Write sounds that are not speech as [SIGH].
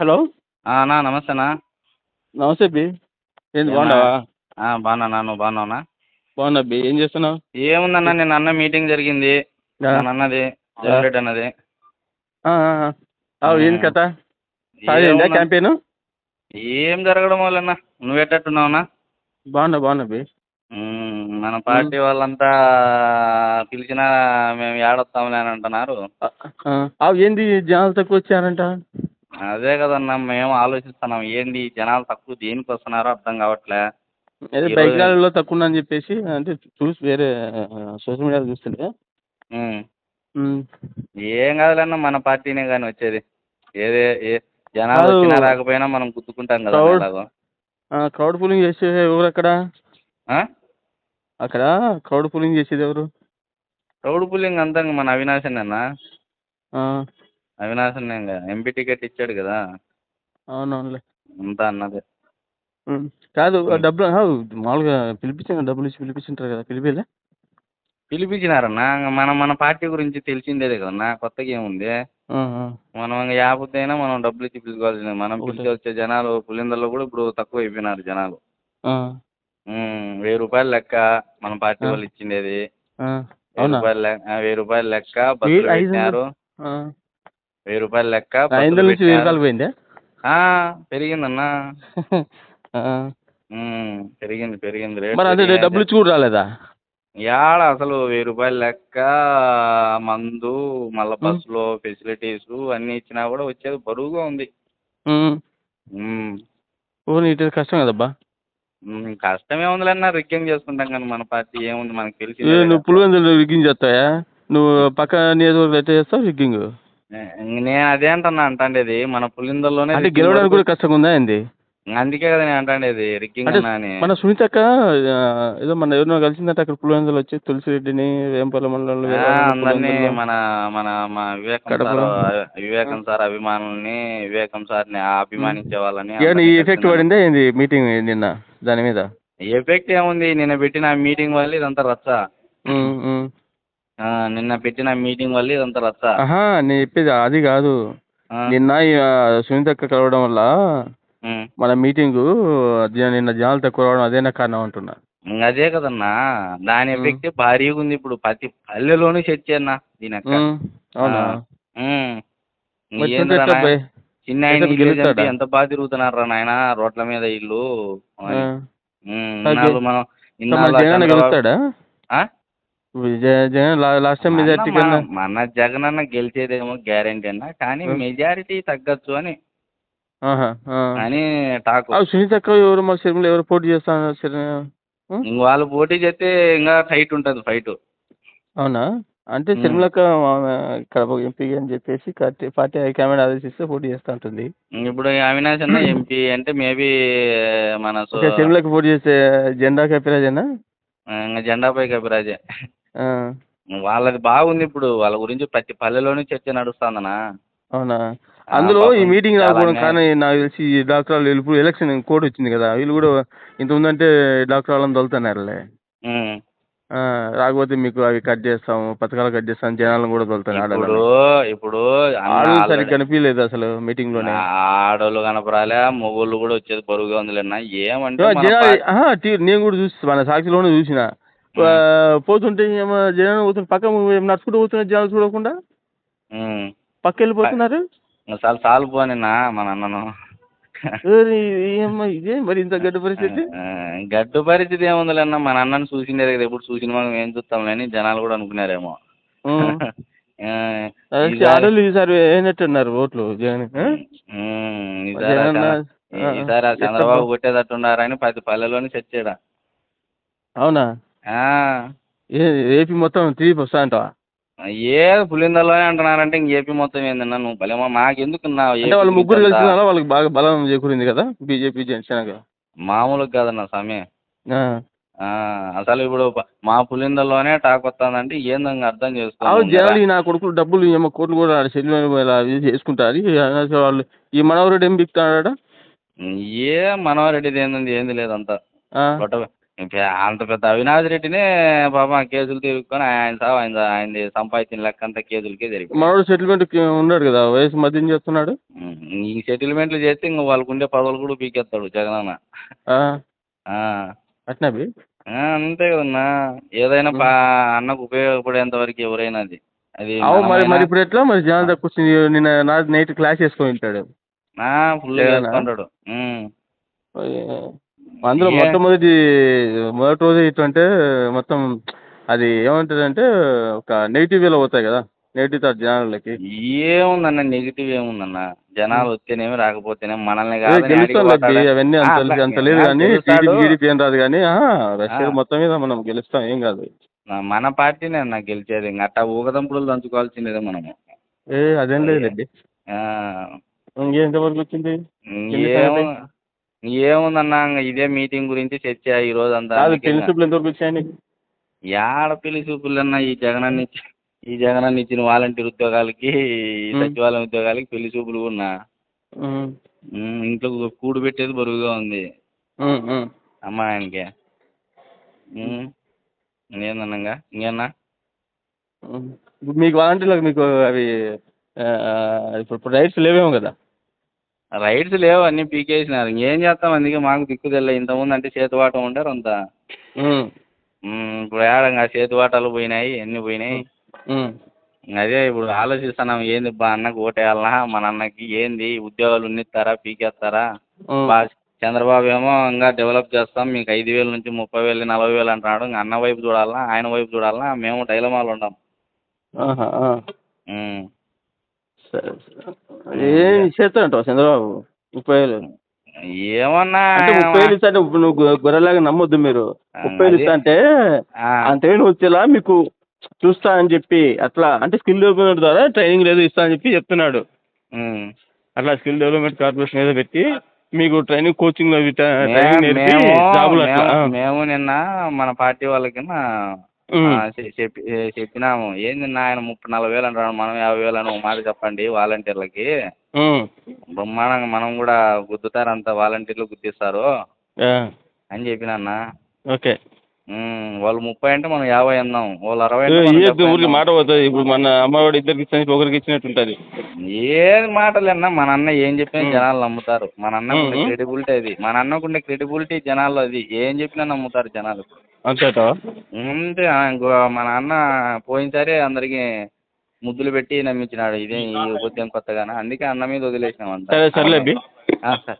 Hello? అన్నా నమస్తే అన్నా. నమస్తే బి. ఏంది? బాగున్నావా? బాగున్నా నువ్వు బాగున్నావునా బాగున్నా బి. ఏం చేస్తున్నావు? ఏముందన్నా నిన్న అన్న మీటింగ్ జరిగింది. మన అన్నది జనరేట్ అన్నది. ఏంది కథ? క్యాంపెయిన్? ఏం జరగడం వల్లన్నా నువ్వు ఎట్టట్టున్నావునా బాగున్నా బాగున్నా బి. మన పార్టీ వాళ్ళంతా పిలిచినా మేము ఏడొస్తాంలే అని అంటున్నారు. అవు ఏంది జనాలు తక్కువ వచ్చారంట? అదే కదన్నా మేము ఆలోచిస్తున్నాం ఏంది ఈ జనాలు తక్కువ దేనికి వస్తున్నారో అర్థం కావట్లే అదే ఈరోజు- బైక్ ర్యాలీలో తక్కువ ఉందని చెప్పేసి అంటే చూసి వేరే సోషల్ మీడియాలో చూస్తుంటే. ఉమ్. ఏం కాదులన్న మన పార్టీనే కానీ వచ్చేది ఏదే ఏ జనాలు. వచ్చినా రాకపోయినా మనం గుర్తుకుంటాం కదా క్రౌడ్ పూలింగ్ చేసే ఎవరు అక్కడ? అక్కడ క్రౌడ్ పూలింగ్ చేసేది ఎవరు రౌడ్ పుల్లింగ్ అంతా మన అవినాశ్ అన్న ఇంకా ఎంపీ టికెట్ ఇచ్చాడు కదా అవునవునులే అంతా అన్నదే. కాదు. డబ్బులు మామూలుగా పిలిపించాను డబ్బులు ఇచ్చి పిలిపించుంటారు కదా పిలిపిలే పిలిపించినారన్న మన మన పార్టీ గురించి తెలిసిందేదే కదన్నా కొత్తగా ఏముంది. మనం ఇంకా యాపత్తైనా మనం డబ్బులు ఇచ్చి పిలుచుకోవాల్సిందే మనం. పిలిచి వచ్చే జనాలు పులిందల్లో కూడా ఇప్పుడు తక్కువ అయిపోయినారు జనాలు వెయ్యి రూపాయలు లెక్క మన పార్టీ. వాళ్ళు ఇచ్చిండేది. వెయ్యి రూపాయలు లెక్క ఆ, వెయ్యి రూపాయలు లెక్క బస్సులు. పెట్టినారు. వెయ్యి రూపాయలు లెక్క ఐదు వందల నుంచి వెయ్యి. రూపాయలు పోయిందే? పెరిగిందన్నా. [LAUGHS] పెరిగింది పెరిగింది రేట్ మరి. డబ్బులు ఇచ్చి కూడా రాలేదా? యాడ అసలు వెయ్యి రూపాయలు లెక్క మందు మళ్ళా. బస్సులో ఫెసిలిటీస్ అన్ని ఇచ్చినా కూడా వచ్చేది బరువుగా ఉంది. కష్టం కదబ్బా? కష్టమే ఉందిలేనా రిగ్గింగ్ చేసుకుంటాం కానీ మన పార్టీ ఏముంది మనకు ఏ, తెలిసిందే నువ్వు పులివెందులు రిగ్గింగ్ చేస్తావా? నువ్వు పక్క నియోజకవర్గం ఎట్లా చేస్తావు రిగ్గింగ్ నేను అదే అంటున్నా అంటాండేది. మన పులిందల్లోనే అంటే గెలవడానికి కూడా కష్టంగా ఉందా ఏంది? అందుకే కదా నేను అంటాండేది అన్నా అని. మన సునీతక్క ఏదో మన ఎవరినో కలిసిందంటే అక్కడ పులివెందులు వచ్చి తులసిరెడ్డిని వేంపల్లి మండలంలో అందరినీ. మన మన మా వివేకం. సార్ వివేకం సార్ అభిమానుల్ని వివేకం సార్ని అభిమానించే వాళ్ళని ఈ ఎఫెక్ట్. పడిందా ఏంది మీటింగ్ నిన్న దాని మీద? ఎఫెక్ట్ ఏముంది? నిన్న పెట్టిన మీటింగ్ వల్ల ఇదంతా రచ్చ. నిన్న పెట్టిన మీటింగ్ వల్ల ఇదంతా రచ్చ. నేను చెప్పేది అది కాదు. నిన్న సునీతక్క కలవడం వల్ల. మన మీటింగు నిన్న జనాలు తక్కువ రావడం అదేనా కారణం అంటున్నా. అదే కదన్నా. దాని. ఎఫెక్ట్ భారీగా ఉంది ఇప్పుడు. ప్రతి పల్లెలోనూ చర్చ అన్న దీని అవునా? చిన్న ఆయన ఎంత బాగా తిరుగుతున్నారా నాయన? రోడ్ల మీద ఇల్లు. మనం ఇన్నాళ్ళు జగన్ లా- లాస్ట్ టైం మెజార్టీ కన్నా మన- జగన్ అన్న గెలిచేదేమో గ్యారంటీ అన్న కానీ. మెజారిటీ తగ్గచ్చు అని. అని టాక్ ఆ, సునీతక్క ఎవరు మరి శర్మల ఎవరు పోటీ చేస్తాను వాళ్ళు పోటీ చేస్తే ఇంకా టైట్ ఉంటుంది ఫైట్ అవునా? అంటే ఆమె ఇక్కడ ఎంపీ అని చెప్పేసి పార్టీ హైకమాండ్ ఆదేశిస్తే పోటీ చేస్తా ఉంటుంది. ఇప్పుడు అవినాష్ అన్న ఎంపీ అంటే మేబీ మన సో- ఓకే శర్మలక్క పోటీ చేస్తే జెండా కపిరాజేనా? జెండాపై కపిరాజే. వాళ్ళది బాగుంది ఇప్పుడు వాళ్ళ గురించి ప్రతి పల్లెలోనూ చర్చ నడుస్తుందనా? అవునా? అందులో ఈ మీటింగ్ రాకపోవడం. కానీ నాకు తెలిసి ఈ డాక్టర్ వాళ్ళు ఇప్పుడు ఎలక్షన్ కోడ్ వచ్చింది కదా వీళ్ళు కూడా ఇంత ఉందంటే డాక్టర్ వాళ్ళని తొలుతున్నారులే. రాకపోతే మీకు అవి కట్ చేస్తాము పథకాలు కట్ చేస్తాం జనాలను కూడా తొలుతాను ఇప్పుడు ఇప్పుడు సరిగ్గా కనిపించలేదు అసలు మీటింగ్లోనే ఆడోళ్ళు కనపరాలే మొగోళ్ళు కూడా వచ్చేది బరువుగా ఉందిలేనా? ఏమంటే నేను కూడా చూసి మన సాక్షిలోనే చూసిన. పోతుంటే ఏమో జనాలు పోతుంటే పక్క నడుచుకుంటూ పోతున్నారు జనాలు చూడకుండా. పక్క వెళ్ళిపోతున్నారు చాలా సాలు పోనినా మన అన్నను ఓరి, ఏమ్మా ఇదే మరి ఇంత గడ్డ పరిస్థితి? గడ్డు పరిస్థితి ఏముందిలేన్న మన అన్నను చూసిండేది కదా ఎప్పుడు చూసిన మనం ఏం చూస్తాంలే అని జనాలు కూడా అనుకున్నారేమో. ఈసారి- ఆడోళ్ళు ఈసారి వేయనట్టున్నారు ఓట్లు జగన్. ఈసారి చంద్రబాబు కొట్టేటట్టున్నారని ప్రతి పల్లెలోని చచ్చాడా అవునా? ఏపీ మొత్తం తిరిగి వస్తా అంటావా? ఏ పులిందల్లోనే అంటున్నారంటే ఇంక ఏపీ మొత్తం ఏందన్నా నువ్వు భలేమో మాకెందుకు నా అంటే వాళ్ళు ముగ్గురు? కలిసి వాళ్ళకి బాగా బలం చేకూరింది కదా బీజేపీ జనసేన మామూలుగా కాదన్న సమయం అసలు ఇప్పుడు మా పులిందల్లోనే టాక్ వస్తుందంటే ఏందని అర్థం అవును జనాలు నా కొడుకులు డబ్బులు ఏమో కోట్లు కూడా చెల్లి చేసుకుంటారు. వాళ్ళు ఈ మనవరుడు ఏం బిక్తాడా ఏ మనోరెడ్డిది ఏంది ఏంది లేదంతా. ఇంకా అంత పెద్ద అవినాష్ రెడ్డినే పాపం కేసులు తిరుగుకొని ఆయన సావు ఆయన ఆయన సంపాదించిన లెక్క అంతా కేసులకే జరిగింది మనోడు సెటిల్మెంట్ ఉన్నాడు కదా వయసు మద్యం చేస్తున్నాడు? ఈ సెటిల్మెంట్లు చేస్తే ఇంకా వాళ్ళకు ఉండే పదవులు కూడా పీకేస్తాడు జగనన్న. అట్నా అంతే కదన్నా. ఏదైనా పా అన్నకు ఉపయోగపడేంత వరకు ఎవరైనా అది. అది మరి మరి ఇప్పుడు ఎట్లా? మరి జనాలు తక్కువ నిన్న నా నైట్ క్లాస్ చేసుకొని ఉంటాడు. ఫుల్ జగనా? అందులో మొట్టమొదటి మొదటి రోజు ఇటువంటి మొత్తం అది ఏమంటారంటే ఒక నెగిటివ్ వేలో పోతాయి కదా నెగిటివ్ థాట్ జనాలకి. ఏముందన్న నెగిటివ్ ఏముందన్న? జనాలు వస్తేనేమి మనల్ని కాదని గెలుస్తాం ఆడికి లబ్బి, పోతాడా? అవన్నీ అంత అంత లేదు కానీ. టీడీపీ గీడీపీ ఏం రాదు కానీ రష్యా. మొత్తం మీద మనం గెలుస్తాం ఏం కాదు. మన పార్టీనే నాకు గెలిచేది ఇంకా అట్టా ఊగదంపుడులు దంచుకోవాల్సిందే మనము. ఏ అదేం లేదు రెడ్డి ఆ, ఇంకెంతవరకు వచ్చింది? ఏముందన్న ఇంక ఇదే మీటింగ్ గురించి చర్చ ఈ రోజు అంతా కాదు పెళ్ళి చూపులు ఎంతవరకు వచ్చాయి నీకు? యాడ పెళ్ళి చూపులన్నా ఈ జగనన్న ఇచ్చి ఈ జగనన్న ఇచ్చిన వాలంటీర్ ఉద్యోగాలకి ఈ. సచివాలయం ఉద్యోగాలకి పెళ్ళి చూపులు ఉన్నా. ఇంట్లో కూడు పెట్టేది బరువుగా ఉంది. అమ్మాయికి ఇంకేందన్నంగా ఇంకేనా మీకు వాలంటీర్లకు మీకు అవి ఇప్పుడు రైట్స్ లేవేమో కదా? రైట్స్ లేవు అన్నీ పీకేసినారు. ఇంకేం చేస్తాం? అందుకే మాకు దిక్కు తెల్ల ఇంతకుముందు అంటే చేతివాటం ఉంటారు అంత. ఇప్పుడు ఏడంగా చేతివాటాలు పోయినాయి అన్నీ పోయినాయి? అదే ఇప్పుడు ఆలోచిస్తున్నాం ఏంది బా అన్నకు ఓటేయాలనా? మన అన్నకి ఏంది? ఉద్యోగాలు ఉన్నిస్తారా? పీకేస్తారా? చంద్రబాబు ఏమో ఇంకా డెవలప్ చేస్తాం మీకు ఐదు వేల నుంచి ముప్పై వేలు నలభై వేలు అంటున్నాడు. ఇంకా అన్న వైపు చూడాలనా? ఆయన వైపు చూడాలనా? మేము డైలమాలు ఉంటాం. సరే. సరే ఏం చేస్తానంటావు చంద్రబాబు? ముప్పై వేలు ఏమన్నా అంటే ముప్పై వేలు ఇస్తా అంటే నువ్వు గొర్రెలాగా నమ్మొద్దు మీరు. ముప్పై వేలు ఇస్తా అంటే ఆ, అంతేను వచ్చేలా మీకు చూస్తా అని చెప్పి అట్లా అంటే స్కిల్ డెవలప్మెంట్ ద్వారా ట్రైనింగ్ ఏదో ఇస్తా అని చెప్పి చెప్తున్నాడు. అట్లా స్కిల్ డెవలప్మెంట్ కార్పొరేషన్ ఏదో పెట్టి మీకు ట్రైనింగ్ కోచింగ్ ట్రైనింగ్ నేర్పి మేము జాబులు అట్లా మేము- మేము నిన్న మన పార్టీ వాళ్ళకి చెప్పినాము. ఏంది నా ఆయన ముప్పై నలభై వేలు అంటాడు మనం యాభై వేలు అని ఒక మాట చెప్పండి వాలంటీర్లకి. బ్రహ్మాండంగా మనం కూడా గుద్దుతారంత వాలంటీర్లు గుర్తిస్తారు ఆ, అని చెప్పినన్నా ఓకే. ఉమ్, వాళ్ళు ముప్పై అంటే మనం యాభై అన్నాం. వాళ్ళు అరవై ఊరికి అన్నాం. మాట పోతుంది. ఇప్పుడు మన అమ్మఒడి ఇద్దరికి ఇచ్చిన ఒకరికి ఇచ్చినట్టు ఉంటుంది. ఏది మాటలేనా మన అన్న ఏం చెప్పినా. జనాలు నమ్ముతారు. మన అన్నకుండే. క్రెడిబిలిటీ అది. మన అన్నకుండే క్రెడిబిలిటీ జనాల్లో అది. ఏం చెప్పినా నమ్ముతారు జనాలు. అంతేటా అంతే మన అన్న పోయినసారి అందరికి ముద్దులు పెట్టి నమ్మించినాడు. ఇదే ఈ ఉద్యమం కొత్తగానే? అందుకే అన్న మీద వదిలేసినాం అంతా. సరే సర్లే సరే.